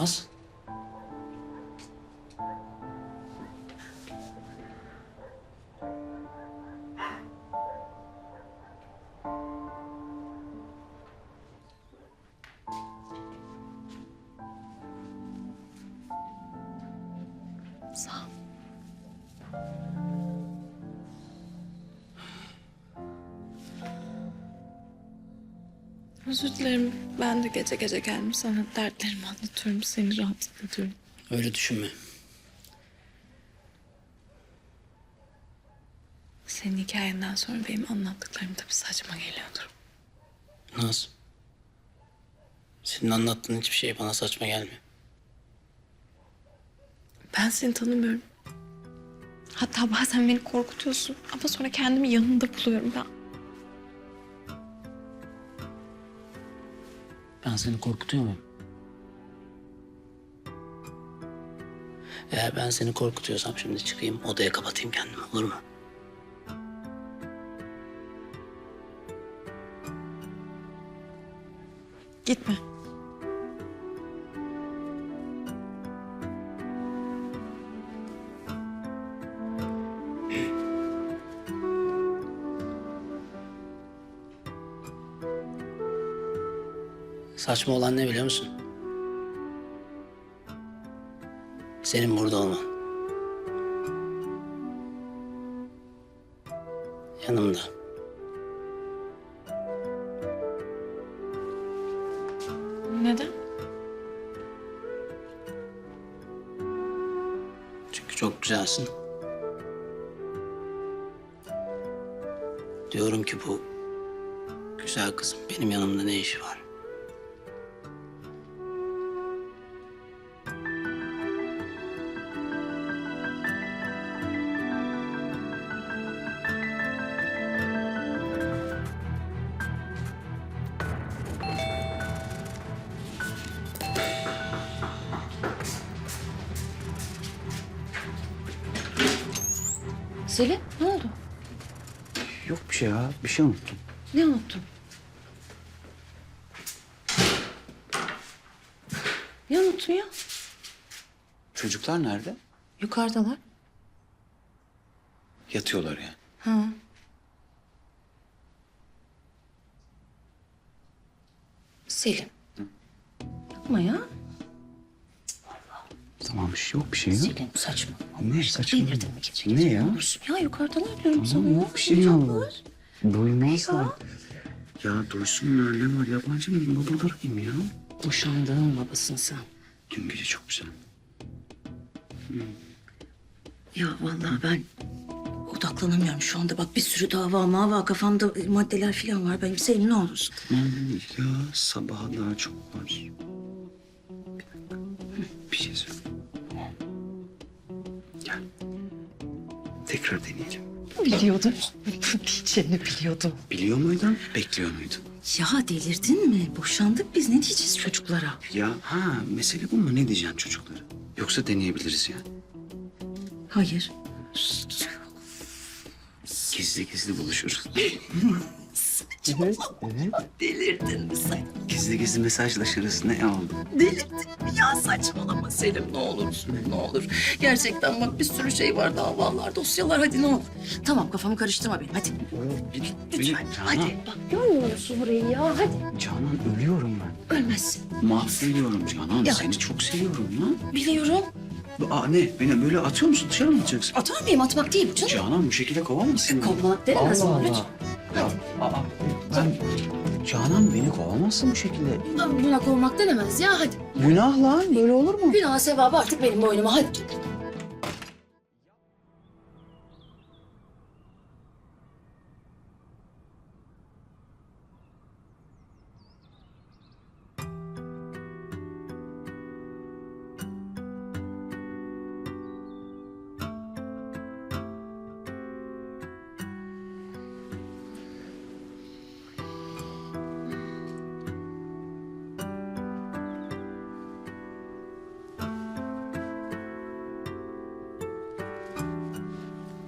Naz? Özür dilerim. Ben de gece gece geldim sana dertlerimi anlatıyorum. Seni rahatsız ediyorum. Öyle düşünme. Senin hikayenden sonra benim anlattıklarım tabii saçma geliyordur. Naz. Senin anlattığın hiçbir şey bana saçma gelmiyor. Ben seni tanımıyorum. Hatta bazen beni korkutuyorsun ama sonra kendimi yanında buluyorum ben. Ben seni korkutuyor muyum? Eğer ben seni korkutuyorsam şimdi çıkayım odaya kapatayım kendimi olur mu? Gitme. Saçma olan ne biliyor musun? Senin burada olman. Yanımda. Neden? Çünkü çok güzelsin. Diyorum ki bu güzel kızın benim yanımda ne işi var? Selin ne oldu? Yok bir şey ya. Bir şey unuttum. Ne unuttun? Ne unuttun ya? Çocuklar nerede? Yukarıdalar. Yatıyorlar yani. Ha. Selim. Yapma ya. Tamam bir şey yok bir şey yok. Selim saçma. Ne saçma? Delirdin mi gece Ne ya? olursun? Ya yukarıdalar diyorum sana. Tamam yok bir şey. Uyuyacaklar. Duymazlar. Ya duysunlar ne var yabancı mıyım babaları kim ya? Boşandığın babasın sen. Dün gece çok güzel. Ya vallahi ben odaklanamıyorum şu anda. Bak bir sürü dava mava kafamda maddeler falan var. Benim Selim ne olursun. Tamam ya sabaha daha çok var. Bir. Bir şey söyle. Tekrar deneyelim. Biliyordum. Diyeceğini biliyordum. Biliyor muydun? Bekliyor muydun? Ya delirdin mi? Boşandık biz. Ne diyeceğiz çocuklara? Ya ha mesele bu mu? Ne diyeceksin çocuklara? Yoksa deneyebiliriz ya. Hayır. Gizli gizli buluşuruz. Delirdin mi sen? Gizli gizli mesajlaşırız. Ne oldu? Delirdin mi ya? Saçmalama Selim ne olursun ne olur. Gerçekten bak bir sürü şey var davalar, dosyalar hadi ne olur. Tamam kafamı karıştırma benim hadi. Lütfen hadi. Bak görmüyorsun burayı ya hadi. Canan ölüyorum ben. Ölmezsin. Mahvediyorum Canan. Ya. Seni çok seviyorum lan. Biliyorum. Aa ne? Beni böyle atıyor musun? Dışarı mı atacaksın? Atar mıyım atmak değil bu canım. Canan bu şekilde kovamazsın. Kovmak denemez Allah mi? Allah. Ya, aa, ben... Canan beni kovamazsın bu şekilde. Buna kovmak denemez ya hadi. Günah lan. Böyle olur mu? Günah sevabı artık benim boynuma hadi.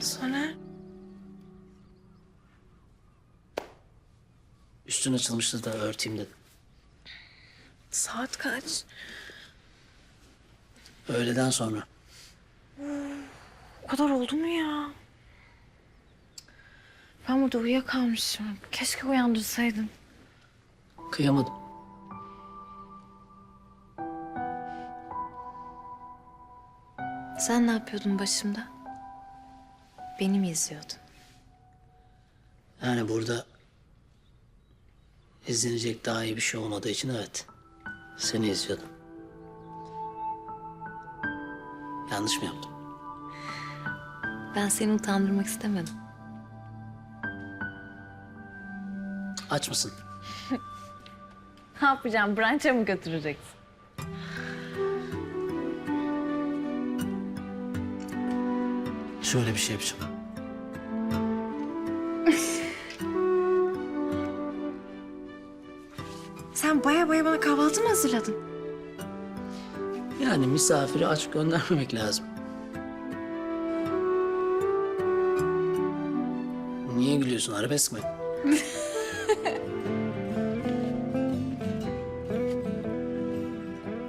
Soner. Üstün açılmıştı da örteyim dedim. Saat kaç? Öğleden sonra. O kadar oldu mu ya? Ben burada uyuyakalmışım. Keşke uyandırsaydın. Kıyamadım. Sen ne yapıyordun başımda? Beni mi izliyordun? Yani burada izlenecek daha iyi bir şey olmadığı için evet. Seni izliyordum. Yanlış mı yaptım? Ben seni utandırmak istemedim. Aç mısın? Ne yapacağım? Brunch'a mı götüreceksin? Şöyle bir şey yapacağım. Sen baya baya bana kahvaltı mı hazırladın? Yani misafiri aç göndermemek lazım. Niye gülüyorsun? Arabesk mi?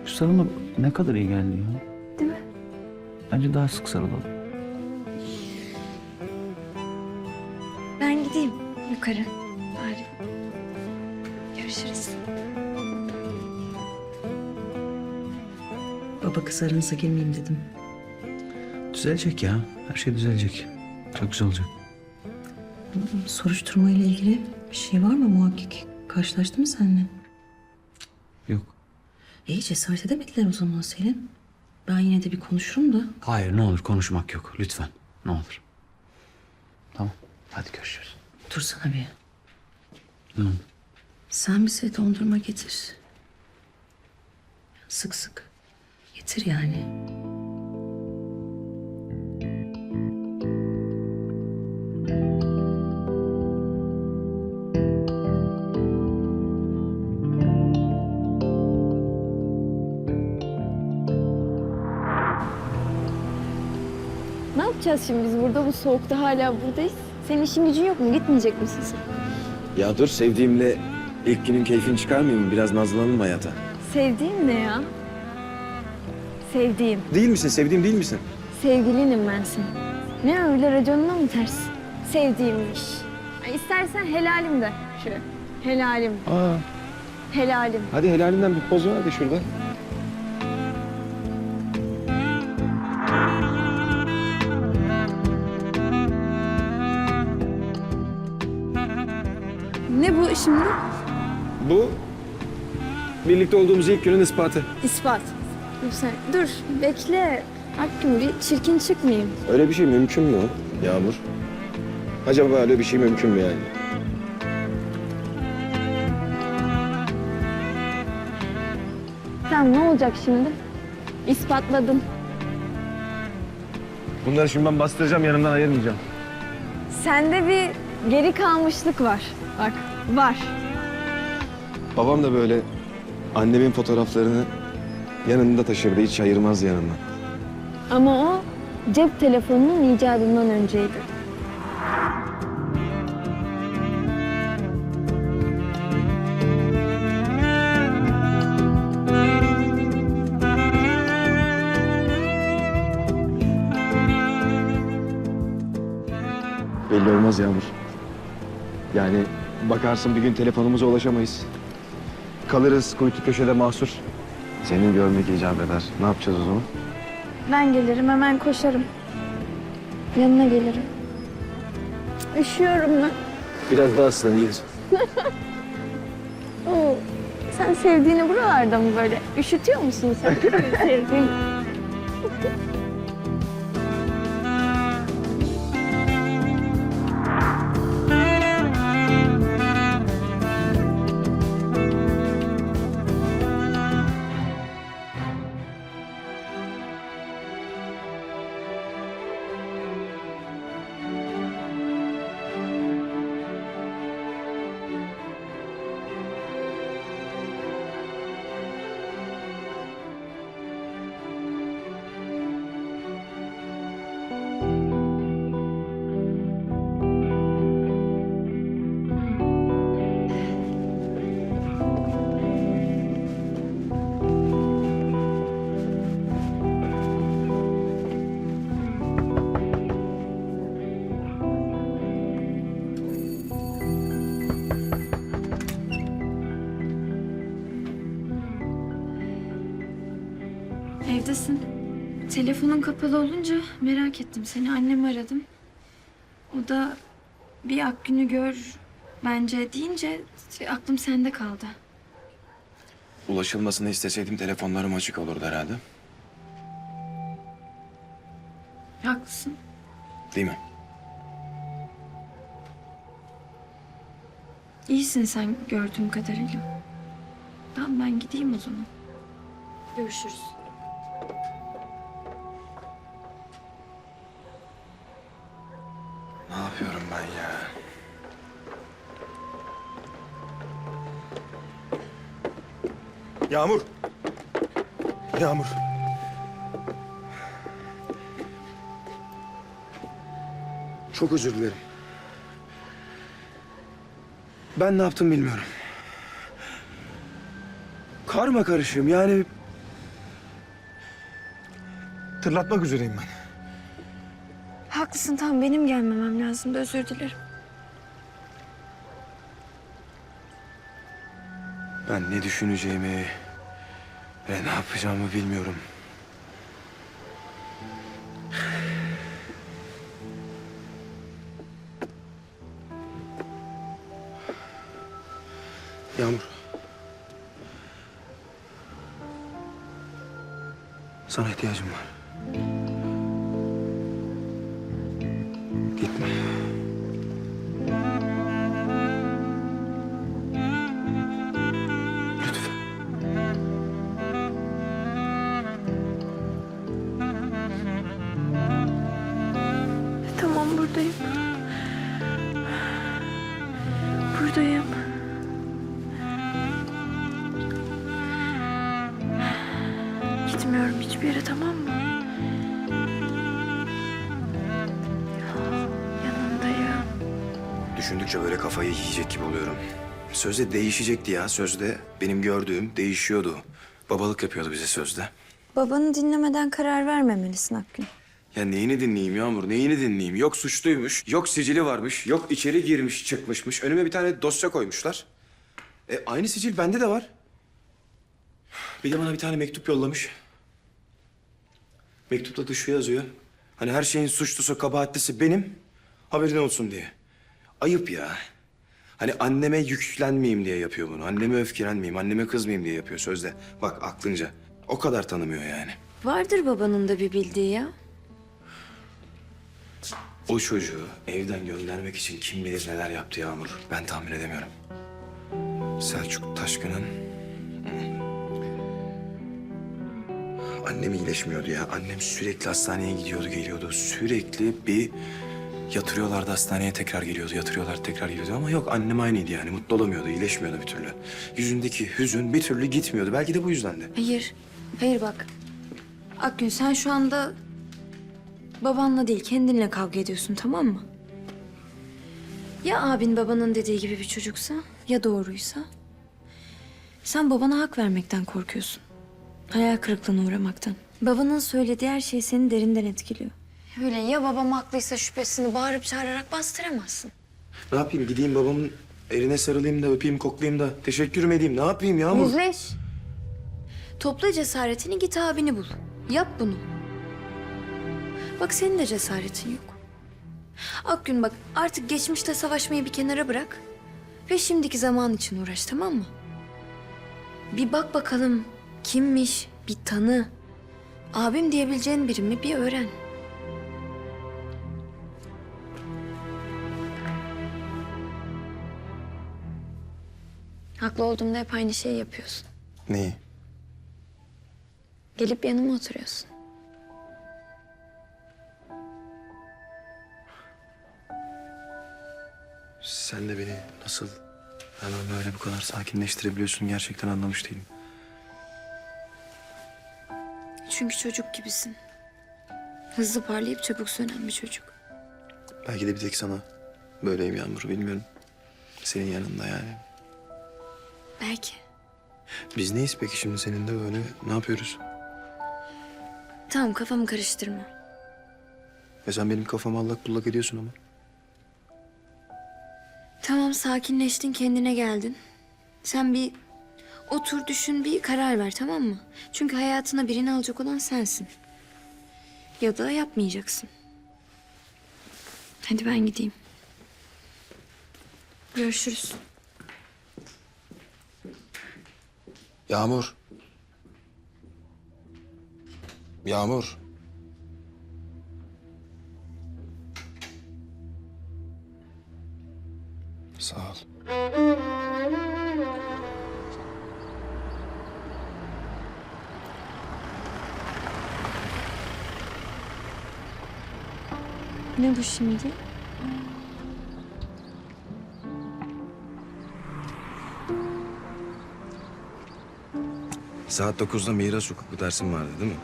Sarılma ne kadar iyi geldi ya. Değil mi? Bence daha sık sarılalım. Yukarı. Bari. Görüşürüz. Baba kız aranıza girmeyeyim dedim. Düzelecek ya. Her şey düzelecek. Çok güzel olacak. Soruşturma ile ilgili bir şey var mı muhakkik? Karşılaştı mı seninle? Yok. İyi cesaret edemediler o zaman Selim. Ben yine de bir konuşurum da. Hayır ne olur konuşmak yok. Lütfen. Ne olur. Tamam. Hadi görüşürüz. Dursana bir. Ne oldu? Sen bize dondurma getir. Sık sık. Getir yani. Ne yapacağız şimdi biz burada bu soğukta hala buradayız? Senin işin gücün yok mu? Gitmeyecek misin sen? Ya dur sevdiğimle ilk günün keyfini çıkarmayayım? Biraz nazlanalım hayata. Sevdiğin ne ya? Sevdiğim. Değil misin? Sevdiğim değil misin? Sevgilinim ben senin. Ne öyle raconuna mı ters? Sevdiğimmiş. Ay, İstersen helalim de. Şöyle. Helalim. Aa, Helalim. hadi helalinden bir poz ver hadi şurada. Şimdi? Bu birlikte olduğumuz ilk günün ispatı. İspat. Sen. Dur. Bekle. Hakkım bir çirkin çıkmayayım. Öyle bir şey mümkün mü Yağmur? Acaba öyle bir şey mümkün mü yani? Sen ne olacak şimdi? İspatladın. Bunları şimdi ben bastıracağım yanımdan ayırmayacağım. Sende bir geri kalmışlık var. Bak var. Babam da böyle annemin fotoğraflarını yanında taşırdı. Hiç ayırmaz yanından. Ama o cep telefonunun icadından önceydi. Belli olmaz Yağmur. Yani bakarsın bir gün telefonumuza ulaşamayız. Kalırız kuytu köşede mahsur. Senin görmek icap eder. Ne yapacağız o zaman? Ben gelirim hemen koşarım. Yanına gelirim. Üşüyorum ben. Biraz daha ıslan iyiyiz. Oo, sen sevdiğini buralarda mı böyle? Üşütüyor musun sen? Sevdiğin. Haklısın. Telefonun kapalı olunca merak ettim seni. Annemi aradım. O da bir Akgün'ü gör bence deyince aklım sende kaldı. Ulaşılmasını isteseydim telefonlarım açık olurdu herhalde. Haklısın. Değil mi? İyisin sen gördüğüm kadarıyla. Tamam ben gideyim o zaman. Görüşürüz. Ne yapıyorum ben ya? Yağmur. Yağmur. Çok özür dilerim. Ben ne yaptım bilmiyorum. Karma karışığım yani... Tırlatmak üzereyim ben. Haklısın tamam benim gelmemem lazımdı özür dilerim. Ben ne düşüneceğimi ve ne yapacağımı bilmiyorum. Yağmur. Sana ihtiyacım var. Düşündükçe böyle kafayı yiyecek gibi oluyorum. Sözde değişecekti ya. Sözde benim gördüğüm değişiyordu. Babalık yapıyordu bize sözde. Babanı dinlemeden karar vermemelisin Akgün. Ya neyini dinleyeyim Yağmur, neyini dinleyeyim? Yok suçluymuş, yok sicili varmış, yok içeri girmiş çıkmışmış. Önüme bir tane dosya koymuşlar. E, aynı sicil bende de var. Bir de bana bir tane mektup yollamış. Mektupta da şu yazıyor. Hani her şeyin suçlusu, kabahatlisi benim. Haberin olsun diye. Ayıp ya. Hani anneme yüklenmeyeyim diye yapıyor bunu. Anneme öfkelenmeyeyim, anneme kızmayayım diye yapıyor sözde. Bak aklınca. O kadar tanımıyor yani. Vardır babanın da bir bildiği ya. O çocuğu evden göndermek için kim bilir neler yaptı Yağmur. Ben tahmin edemiyorum. Selçuk Taşkın'ın... Annem iyileşmiyordu ya. Annem sürekli hastaneye gidiyordu, geliyordu. Sürekli bir yatırıyorlardı hastaneye tekrar geliyordu. Yatırıyorlar tekrar geliyordu ama yok annem aynıydı yani. Mutlu olamıyordu, iyileşmiyordu bir türlü. Yüzündeki hüzün bir türlü gitmiyordu. Belki de bu yüzden de. Hayır. Hayır bak. Akgün sen şu anda babanla değil kendinle kavga ediyorsun tamam mı? Ya abin babanın dediği gibi bir çocuksa ya doğruysa? Sen babana hak vermekten korkuyorsun. Hayal kırıklığına uğramaktan. Babanın söylediği her şey seni derinden etkiliyor. Öyle ya babam haklıysa şüphesini bağırıp çağırarak bastıramazsın. Ne yapayım? Gideyim babamın eline sarılayım da öpeyim, koklayayım da teşekkür mü edeyim? Ne yapayım Yağmur? Yüzleş. Topla cesaretini git abini bul. Yap bunu. Bak senin de cesaretin yok. Akgün bak artık geçmişte savaşmayı bir kenara bırak. Ve şimdiki zaman için uğraş tamam mı? Bir bak bakalım kimmiş bir tanı. Abim diyebileceğin biri mi bir öğren. Haklı olduğumda hep aynı şeyi yapıyorsun. Neyi? Gelip yanıma oturuyorsun. Sen de beni nasıl hemen böyle bu kadar sakinleştirebiliyorsun gerçekten anlamış değilim. Çünkü çocuk gibisin. Hızlı parlayıp çabuk sönen bir çocuk. Belki de bir tek sana böyleyim Yağmur bilmiyorum. Senin yanında yani. Belki. Biz neyiz peki şimdi seninle böyle ne yapıyoruz? Tamam kafamı karıştırma. Ve sen benim kafamı allak bullak ediyorsun ama. Tamam sakinleştin kendine geldin. Sen bir Otur düşün bir karar ver tamam mı? Çünkü hayatına birini alacak olan sensin. Ya da yapmayacaksın. Hadi ben gideyim. Görüşürüz. Yağmur. Yağmur. Sağ ol. Ne bu şimdi? Saat 9'da miras hukuku dersin vardı değil mi?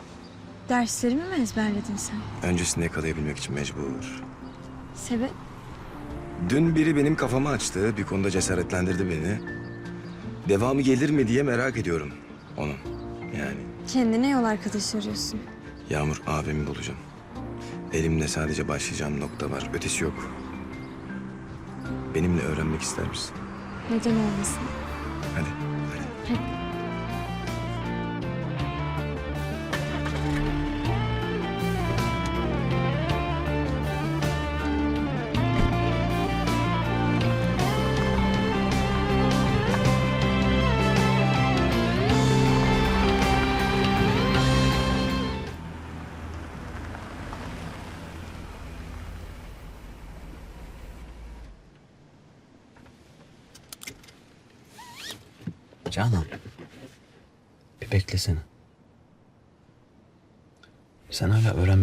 Derslerimi mi ezberledin sen? Öncesinde yakalayabilmek için mecbur. Sebep? Dün biri benim kafamı açtı. Bir konuda cesaretlendirdi beni. Devamı gelir mi diye merak ediyorum onun. Yani Kendine yol arkadaşı arıyorsun. Yağmur abimi bulacağım. Elimde sadece başlayacağım nokta var. Ötesi yok. Benimle öğrenmek ister misin? Neden olmasın? Hadi. hadi. Canan.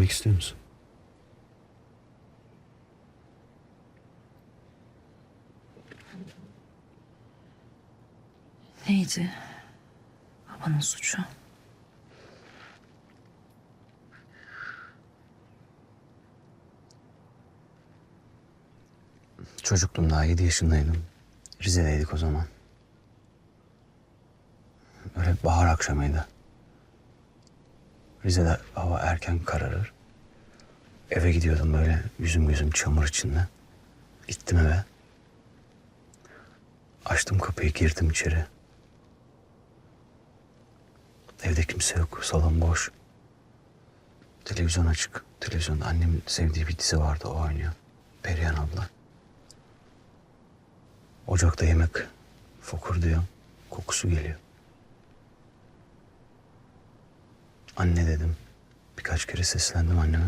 Öğrenmek istiyor musun? Neydi? Babanın suçu. Çocuktum daha yedi yaşındaydım. Rize'deydik o zaman. Öyle bahar akşamıydı. Rize'de hava erken kararır. Eve gidiyordum böyle yüzüm gözüm çamur içinde. Gittim eve. Açtım kapıyı girdim içeri. Evde kimse yok. Salon boş. Televizyon açık. Televizyonda annemin sevdiği bir dizi vardı. O oynuyor. Perihan abla. Ocakta yemek fokur diyor. Kokusu geliyor. Anne dedim. Birkaç kere seslendim anneme.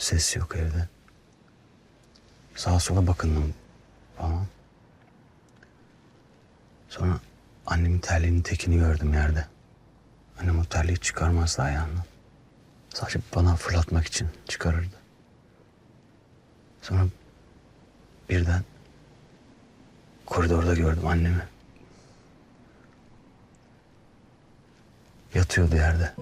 Ses yok evde. Sağa sola bakındım falan. Sonra annemin terliğinin tekini gördüm yerde. Annem o terliği çıkarmazdı ayağından. Sadece bana fırlatmak için çıkarırdı. Sonra birden koridorda gördüm annemi. Yatıyordu yerde.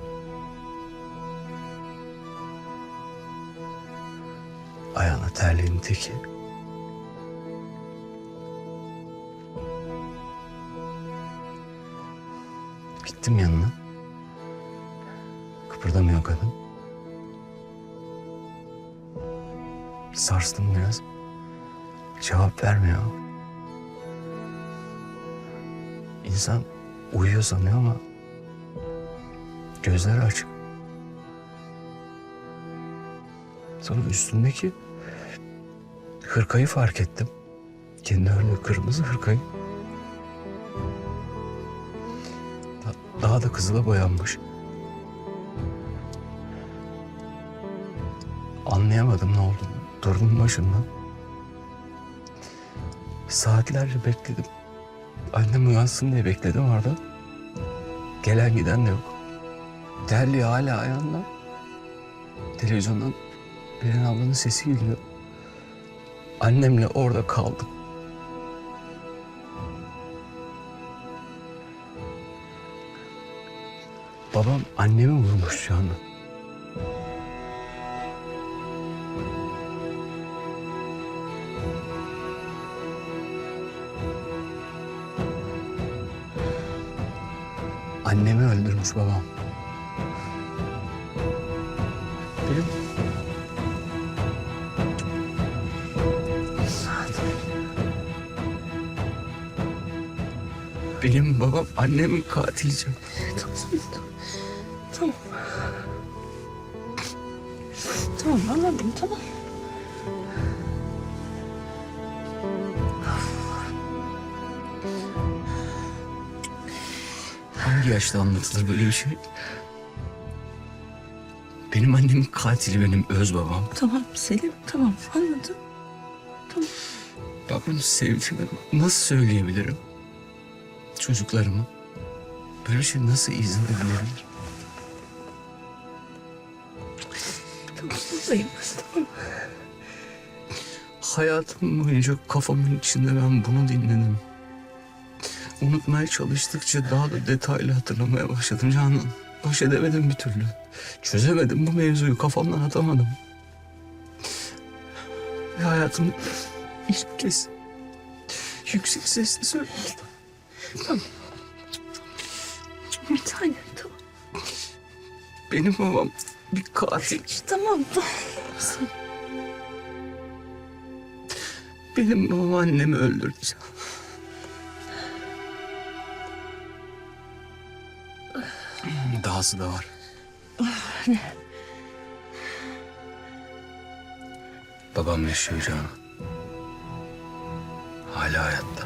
Ayağına terliğin teki. Gittim yanına. Kıpırdamıyor kadın. Sarstım biraz. Cevap vermiyor. İnsan uyuyor sanıyor ama gözleri açık. Sonra üstündeki hırkayı fark ettim. Kendi ördüğü kırmızı hırkayı. Da- daha da kızıla boyanmış. Anlayamadım ne oldu. Durdum başından. Saatlerce bekledim. Annem uyansın diye bekledim orada. Gelen giden de yok. Terliği hala ayağında. Televizyondan Beren ablanın sesi geliyor. Annemle orada kaldım. Babam annemi vurmuş anda. Annemi öldürmüş babam. Benim babam annemin katili Can. Tamam. Tamam anladım tamam. Hangi yaşta anlatılır böyle bir şey? Benim annemin katili benim öz babam. Tamam Selim tamam anladım. Ben bunu sevdiğimi nasıl söyleyebilirim? Çocuklarıma. Böyle bir şey nasıl izin? Tamam buradayım. Hayatım boyunca kafamın içinde ben bunu dinledim. Unutmaya çalıştıkça daha da detaylı hatırlamaya başladım Canan. Baş edemedim bir türlü. Çözemedim bu mevzuyu kafamdan atamadım. Ve hayatım ilk kez yüksek sesle söyledim. Bir tane tamam. Benim babam bir katil. Tamam tamam. Benim babam annemi öldürdü. Dahası da var. Babam yaşıyor Canan. Hala hayatta.